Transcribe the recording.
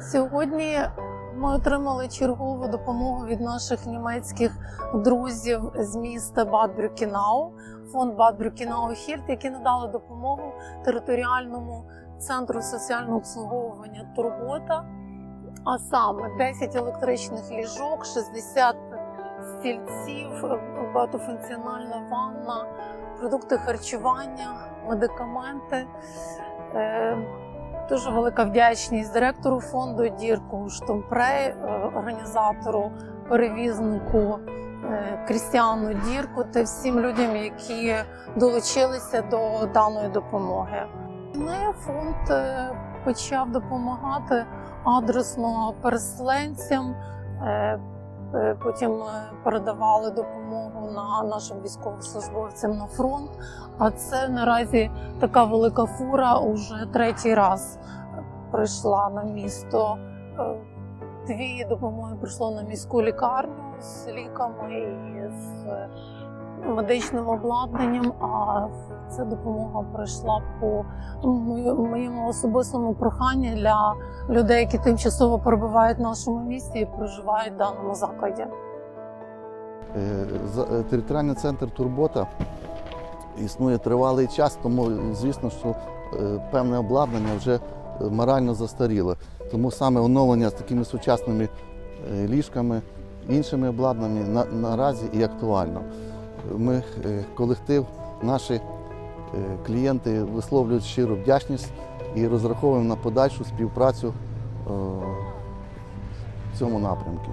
Сьогодні ми отримали чергову допомогу від наших німецьких друзів з міста Бад Брюкінау, фонд Бад Брюкінау Хільт, які надали допомогу територіальному центру соціального обслуговування Турбота. А саме 10 електричних ліжок, 60 стільців, багатофункціональна ванна, продукти харчування, медикаменти. Дуже велика вдячність директору фонду Дірку Штомпре, е, організатору, перевізнику е, Крістіану Дірку та всім людям, які долучилися до даної допомоги. Не фонд е, почав допомагати адресно переселенцям. Е, Потім е, передавали допомогу на нашим військовослужбовцям на фронт. А це наразі така велика фура уже третій раз прийшла на місто. Е, Дві допомоги прийшло на міську лікарню з ліками і з медичним обладнанням. А ця допомога прийшла по моєму особистому проханню для людей, які тимчасово перебувають в нашому місті і проживають в даному закладі. Е, е, Територіальний центр Турбота існує тривалий час, тому звісно, що е, певне обладнання вже морально застаріло. Тому саме оновлення з такими сучасними ліжками, іншими обладнаннями на, наразі і актуально. Ми, е, колектив, наші е, клієнти висловлюють щиру вдячність і розраховуємо на подальшу співпрацю е, в цьому напрямку.